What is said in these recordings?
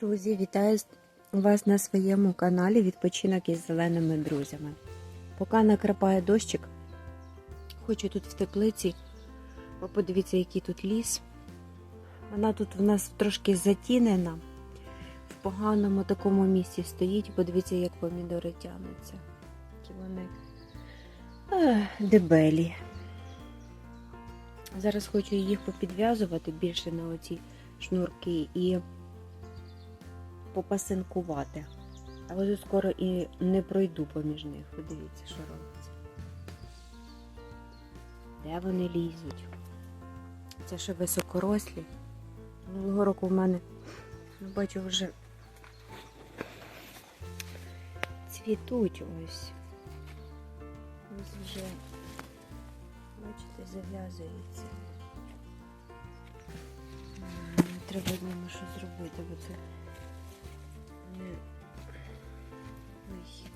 Друзі, вітаю вас на своєму каналі Відпочинок із зеленими друзями. Поки накрапає дощик, хочу тут в теплиці. Подивіться, який тут ліс. Вона тут в нас трошки затінена. В поганому такому місці стоїть. Подивіться, як помідори тягнуться. Які вони ех, дебелі. Зараз хочу їх попідв'язувати більше на оці шнурки і попасинкувати. Але вже скоро і не пройду поміж них. Подивіться, що робиться. Де вони лізуть? Це ще високорослі. Минулого року в мене, ну, бачу, вже цвітуть ось. Ось вже, бачите, зав'язується. Треба з ними щось зробити, бо це не вихід.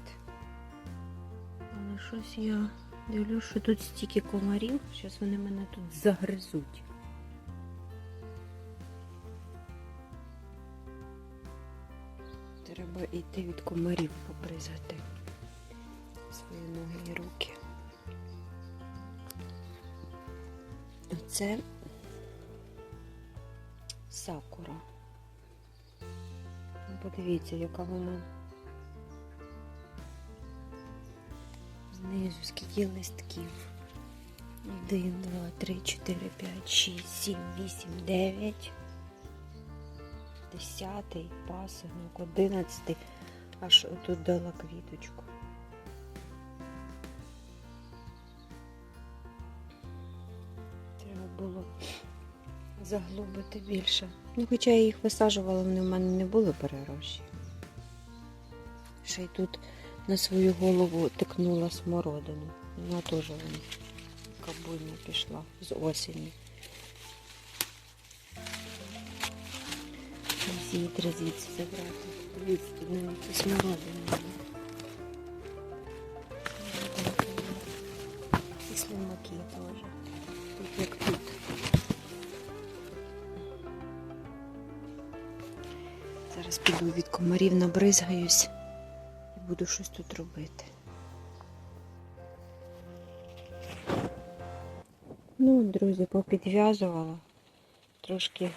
Але щось я дивлюсь, що тут стільки комарів, зараз вони мене тут загризуть. Треба йти від комарів попризати свої ноги і руки. Оце сакура. Подивіться, яка вона знизу, скільки листків. Один, два, три, чотири, п'ять, шість, сім, вісім, дев'ять. Десятий пасинок, одинадцятий. Аж тут дала квіточку. Треба було заглубити більше. Ну, хоча я їх висаджувала, вони в мене не були перерощі. Ще й тут на свою голову тикнула смородину. Вона теж вон, кабульна пішла з осені. Її звідси забрати. Дивіться, тут навіть і смородина. є. І теж. Тут як Зараз піду від комарів набризгаюсь і буду щось тут робити. Ну, друзі, попідв'язувала. Трошки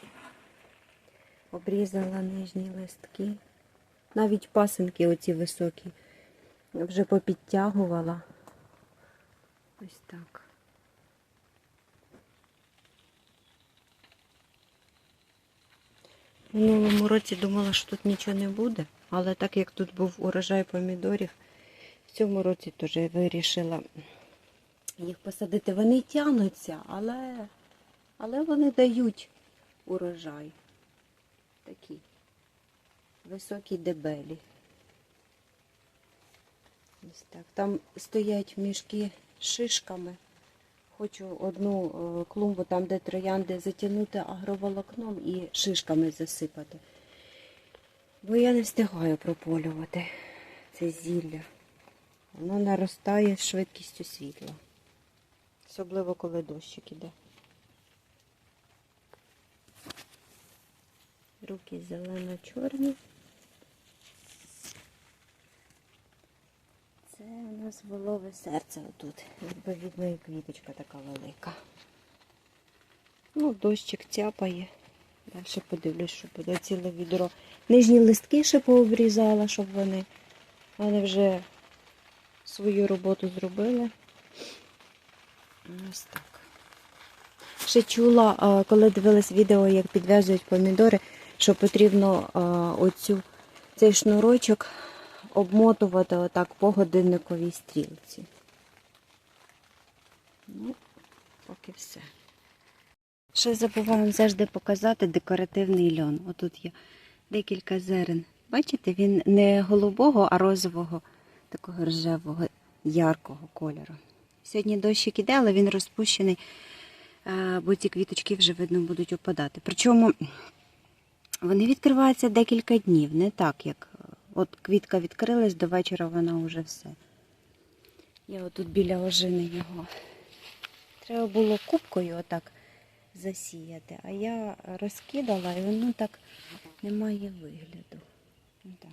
обрізала нижні листки. Навіть пасинки оці високі вже попідтягувала. Ось так. В минулому році думала, що тут нічого не буде, але так як тут був урожай помідорів, в цьому році теж вирішила їх посадити. Вони тягнуться, але, але вони дають урожай. Такі високі дебелі. Ось так. Там стоять мішки з шишками. Хочу одну е, клумбу, там, де троянди, затягнути агроволокном і шишками засипати. Бо я не встигаю прополювати це зілля. Воно наростає швидкістю світла. Особливо, коли дощик іде. Руки зелено-чорні. Це волове серце отут. Відповідно, і квіточка така велика. Ну, дощик цяпає. Далі подивлюсь, що буде ціле відро. Нижні листки ще пообрізала, щоб вони, вони вже свою роботу зробили. Ось так. Ще чула, коли дивилась відео, як підв'язують помідори, що потрібно оцю, цей шнурочок обмотувати отак по годинниковій стрілці. Ну, поки все. Ще забуваємо завжди показати декоративний льон. Отут є декілька зерен. Бачите, він не голубого, а розового, такого ржевого, яркого кольору. Сьогодні дощик іде, але він розпущений, е, бо ці квіточки вже видно будуть опадати. Причому вони відкриваються декілька днів, не так, як от квітка відкрилась, до вечора вона вже все. Я отут біля ожини його. Треба було кубкою отак засіяти, а я розкидала і воно так немає вигляду. Так.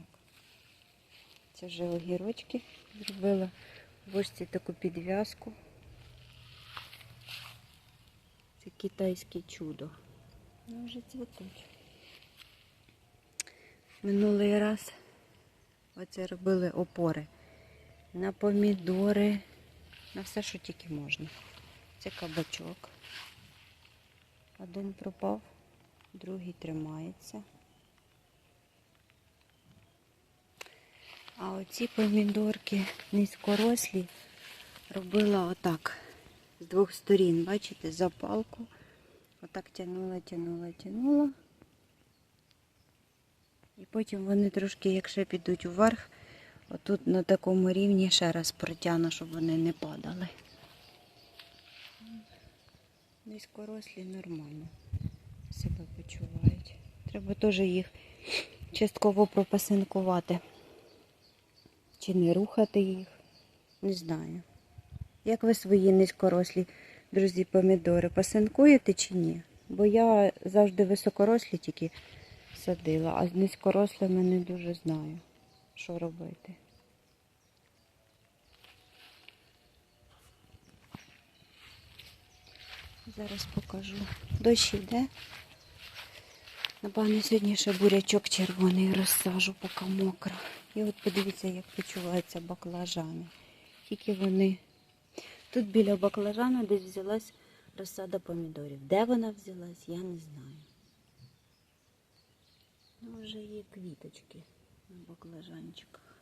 Це вже огірочки зробила. Ось таку підв'язку. Це китайське чудо. Ну, вже цвітуть. Минулий раз оце робили опори на помідори, на все, що тільки можна. Це кабачок. Один пропав, другий тримається. А оці помідорки низькорослі робила отак. З двох сторін, бачите, за палку. Отак тянула, тянула, тянула. Потім вони трошки, якщо підуть вверх, отут на такому рівні ще раз протягну, щоб вони не падали. Низькорослі нормально себе почувають. Треба теж їх частково пропасинкувати. Чи не рухати їх. Не знаю. Як ви свої низькорослі, друзі, помідори, пасинкуєте чи ні? Бо я завжди високорослі тільки садила, а з низькорослими не дуже знаю, що робити. Зараз покажу. Дощ йде. Напевно, сьогодні ще бурячок червоний розсажу, поки мокро. І от подивіться, як почуваються баклажани. Тільки вони. Тут біля баклажану десь взялась розсада помідорів. Де вона взялась, я не знаю. Ну, вже є квіточки на баклажанчиках.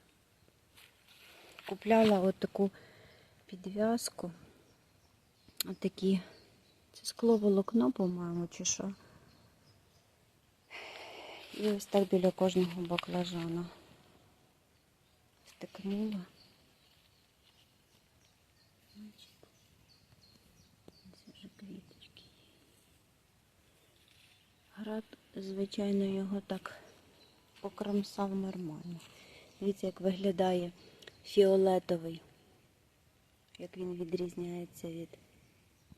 Купляла от таку підв'язку. Отакі. Це скловолокно, по-моєму, чи що. І ось так біля кожного баклажана. Стикнула. Це вже квіточки. Град, звичайно, його так покромсав нормально. Дивіться, як виглядає фіолетовий. Як він відрізняється від.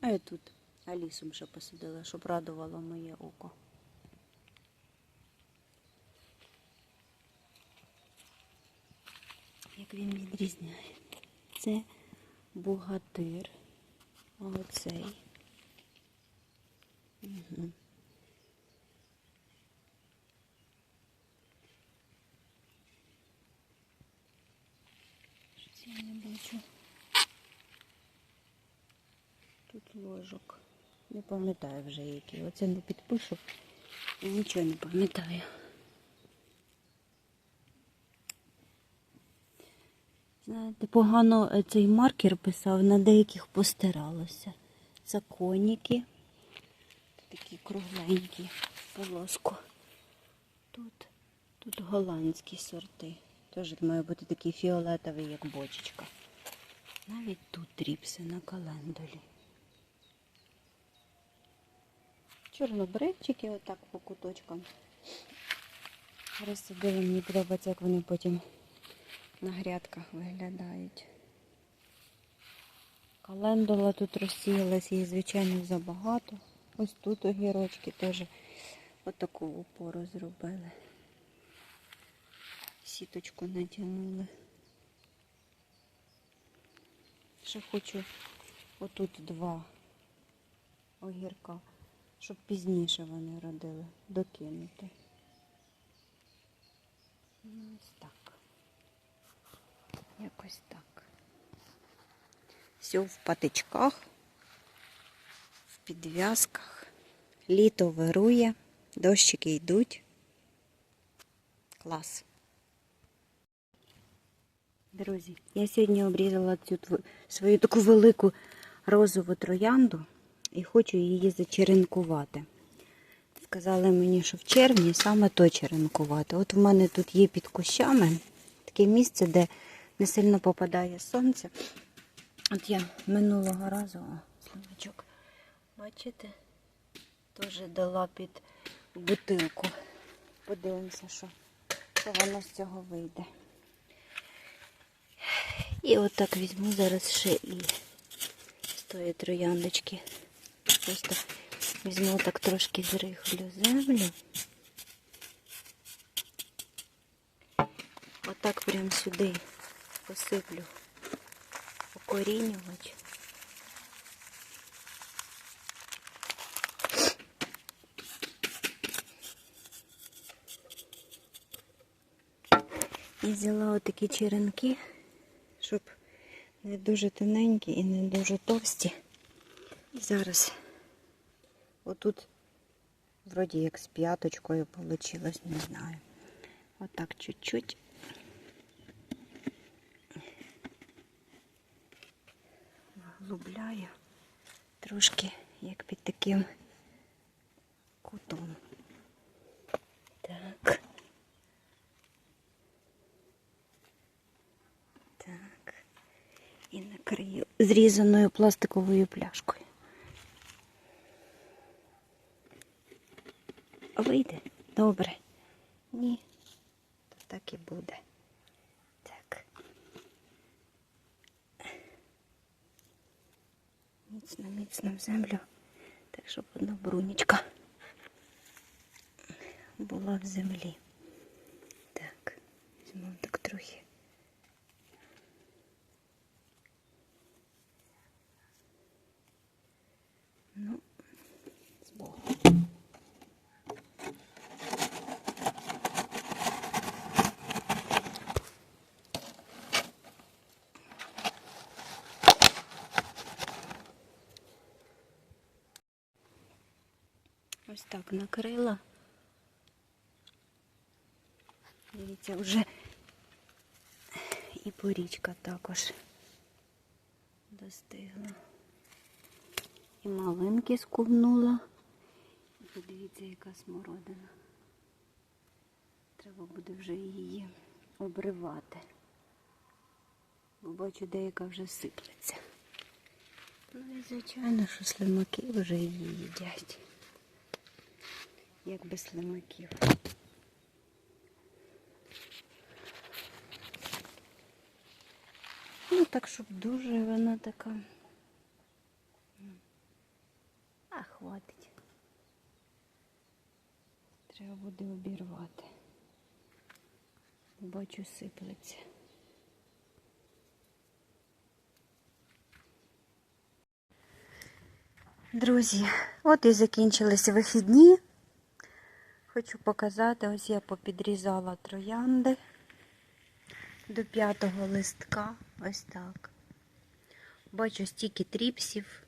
А я тут Алісом ще посадила, щоб радувало моє око. Як він відрізняє. Це богатир. Оцей. Угу. Я не бачу. Тут ложок. Не пам'ятаю вже які. Оце не підпишу. І нічого не пам'ятаю. Знаєте, погано е, цей маркер писав, на деяких постиралося. Це коніки. Такі кругленькі полоску. Тут, тут голландські сорти. Теж має бути такий фіолетовий, як бочечка. Навіть тут тріпси на календулі. Чорнобривчики отак по куточкам. Розсадила, мені подобається, як вони потім на грядках виглядають. Календула тут розсіялась, її, звичайно, забагато. Ось тут огірочки теж отаку опору зробили. Сіточку натягнули. Ще хочу отут два огірка, щоб пізніше вони родили, докинути. Ну, Ось так. Якось так. Все в патичках, в підв'язках. Літо вирує, дощики йдуть. Клас. Друзі, я сьогодні обрізала цю свою таку велику розову троянду і хочу її зачеренкувати. Сказали мені, що в червні саме то черенкувати. От в мене тут є під кущами таке місце, де не сильно попадає сонце. От я минулого разу, о, словачок, бачите, теж дала під бутилку. Подивимося, що, що воно з цього вийде. І отак візьму зараз ще і з тої трояндочки. Просто візьму так трошки зрихлю землю. Отак прям сюди посиплю укорінювач. І взяла отакі черенки, щоб не дуже тоненькі і не дуже товсті. І зараз отут вроді як з п'яточкою вийшло, не знаю. Отак чуть-чуть. Вглубляю трошки як під таким кутом. Так. І зрізаною пластиковою пляшкою. Вийде? Добре. Ні. То так і буде. Так. Міцно, міцно в землю. Так, щоб одна брунічка була в землі. Так, візьмемо так трохи. Ну, з Богом. Ось так накрила. Дивіться, вже і порічка також достигла. І малинки скубнула. Подивіться, яка смородина. Треба буде вже її обривати. Бо бачу, деяка вже сиплеться. Ну і звичайно, що слимаки вже її їдять. Як без слимаків. Ну, так, щоб дуже вона така. А, хватить. Треба буде обірвати. Бачу, сиплеться. Друзі, от і закінчилися вихідні. Хочу показати, ось я попідрізала троянди до п'ятого листка. Ось так. Бачу стільки тріпсів.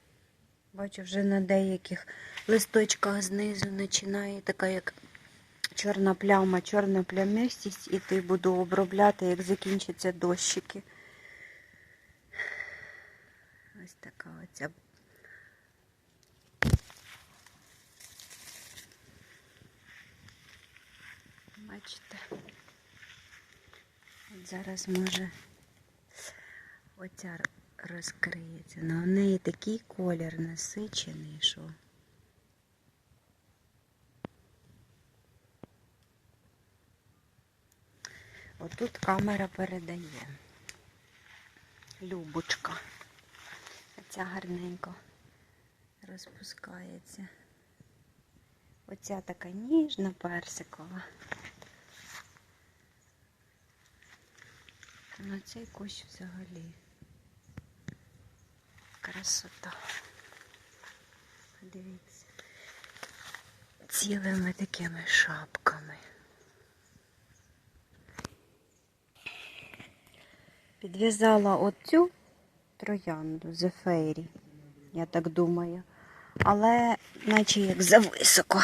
Бачу вже на деяких листочках знизу починає така як чорна пляма, чорна плямистість, і ти буду обробляти, як закінчаться дощики. Ось така оця. Бачите? От зараз може оця розкриється. Ну, в неї такий колір насичений, що. Отут камера передає. Любочка. Оця гарненько розпускається. Оця така ніжна персикова. На цей кущ взагалі. Красота. Подивіться. Цілими такими шапками. Підв'язала оцю троянду зефейрі, я так думаю. Але наче як зависоко.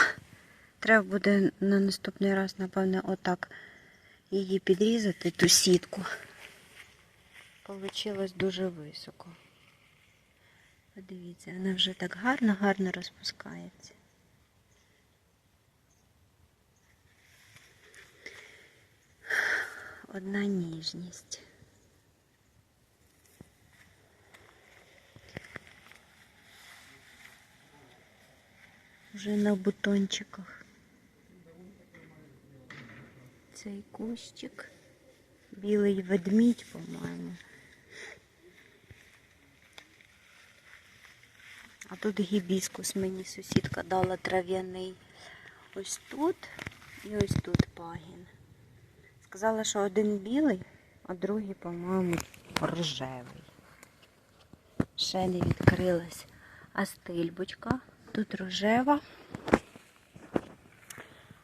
Треба буде на наступний раз, напевне, отак її підрізати, ту сітку. Получилось дуже високо. Подивіться, вона вже так гарно-гарно розпускається. Одна ніжність. Вже на бутончиках. Цей кущик. Білий ведмідь, по-моєму. А тут гібіскус мені сусідка дала трав'яний. Ось тут і ось тут пагін. Сказала, що один білий, а другий, по-моєму, рожевий. Ще не відкрилась астильбочка. Тут рожева.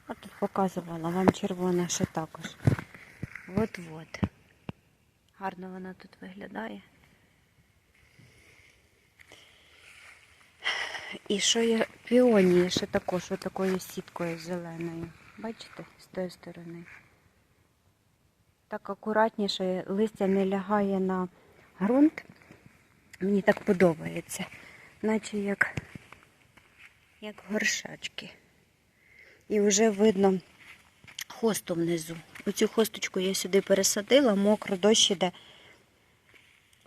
А тут показувала вам червона ще також. От-от. Гарно вона тут виглядає. І що є піонії ще також такою сіткою зеленою. Бачите, з тої сторони. Так акуратніше листя не лягає на ґрунт. Мені так подобається. Наче як, як горшачки. І вже видно хосту внизу. Оцю хосточку я сюди пересадила, мокро дощ іде.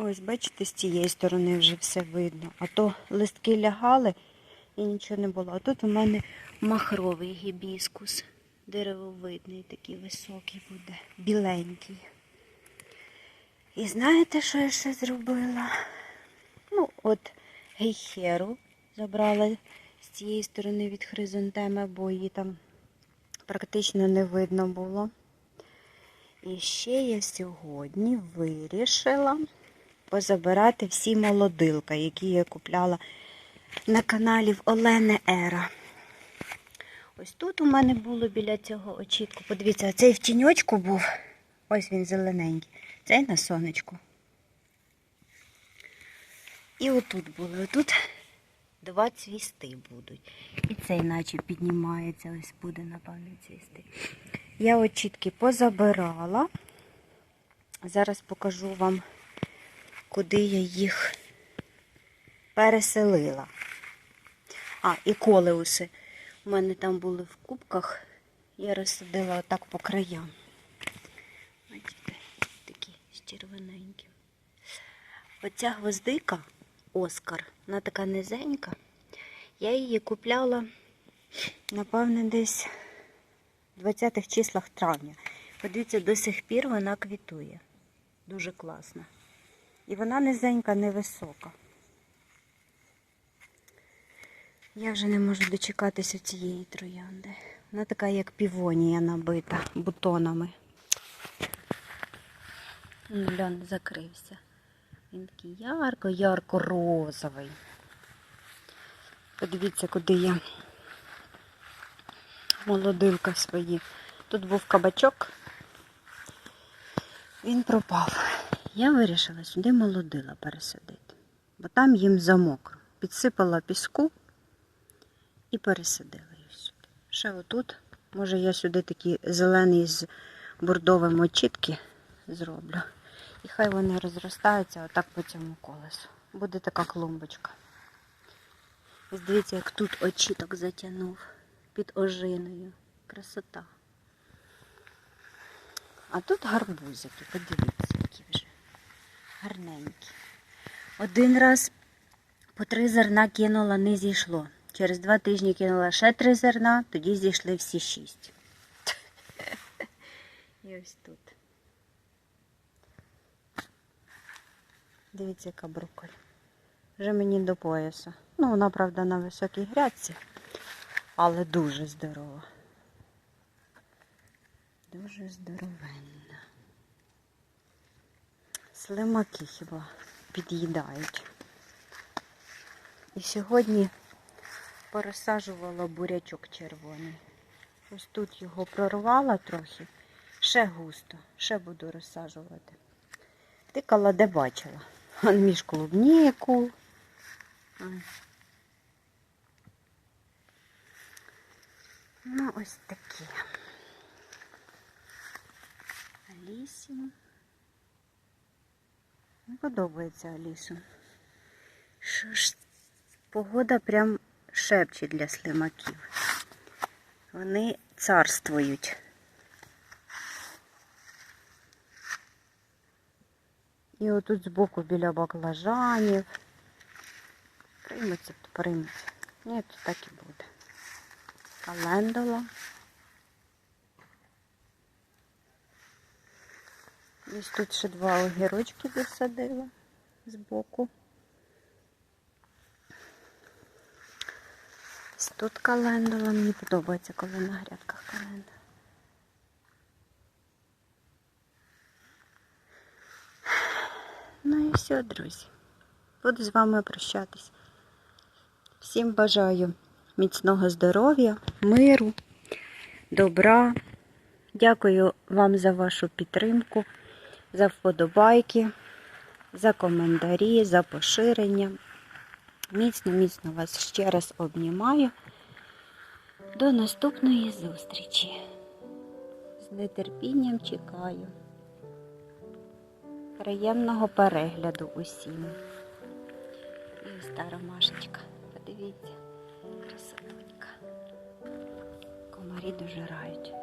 Ось, бачите, з цієї сторони вже все видно. А то листки лягали і нічого не було. А тут у мене махровий гібіскус. Деревовидний, такий високий буде, біленький. І знаєте, що я ще зробила? Ну, от гейхеру забрала з цієї сторони від хризантеми, бо її там практично не видно було. І ще я сьогодні вирішила позабирати всі молодилка, які я купляла на каналі в Олени Ера. Ось тут у мене було біля цього очітку. Подивіться, цей в тіньочку був. Ось він зелененький. Цей на сонечку. І отут були. Отут два цвісти будуть. І цей наче піднімається, ось буде, напевно, цвісти. Я очітки позабирала. Зараз покажу вам, куди я їх переселила. А, і колеуси. У мене там були в кубках. Я розсадила отак по краям. Бачите, такі з червоненьким. Оця гвоздика Оскар, вона така низенька. Я її купляла, напевне, десь в 20-х числах травня. Подивіться, до сих пір вона квітує. Дуже класна. І вона низенька, невисока. Я вже не можу дочекатися цієї троянди. Вона така, як півонія набита бутонами. Ну, Льон закрився. Він такий ярко-ярко-розовий. Подивіться, куди я молодилка свої. Тут був кабачок. Він пропав. Я вирішила сюди молодила пересадити, бо там їм замок. Підсипала піску і пересадила їх сюди. Ще отут, може я сюди такі зелений з бордовим очітки зроблю. І хай вони розростаються отак по цьому колесу. Буде така клумбочка. Ось дивіться, як тут очіток затягнув під ожиною. Красота. А тут гарбузики, подивіться, гарненькі. Один раз по три зерна кинула, не зійшло. Через два тижні кинула ще три зерна, тоді зійшли всі шість. І ось тут. Дивіться, яка брокколь. Вже мені до пояса. Ну, вона, правда, на високій грядці, але дуже здорова. Дуже здоровенна. Слимаки хіба під'їдають. І сьогодні порозсаджувала бурячок червоний. Ось тут його прорвала трохи. Ще густо, ще буду розсаджувати. Тикала, де бачила. Он між клубніку. Ну, ось такі. Алісі. Подобається ж, погода прям шепче для слимаків. Вони царствують. І отут збоку біля баклажанів. Прийметься, то прийметься. Ні, то так і буде. Календула. Ось тут ще два огірочки досадила збоку. Ось тут календула, мені подобається, коли на грядках календула. Ну і все, друзі. Буду з вами прощатись. Всім бажаю міцного здоров'я, миру, добра. Дякую вам за вашу підтримку за вподобайки, за коментарі, за поширення. Міцно, міцно вас ще раз обнімаю. До наступної зустрічі. З нетерпінням чекаю. Приємного перегляду усім. І ось та ромашечка. Подивіться, красотонька. Комарі дожирають.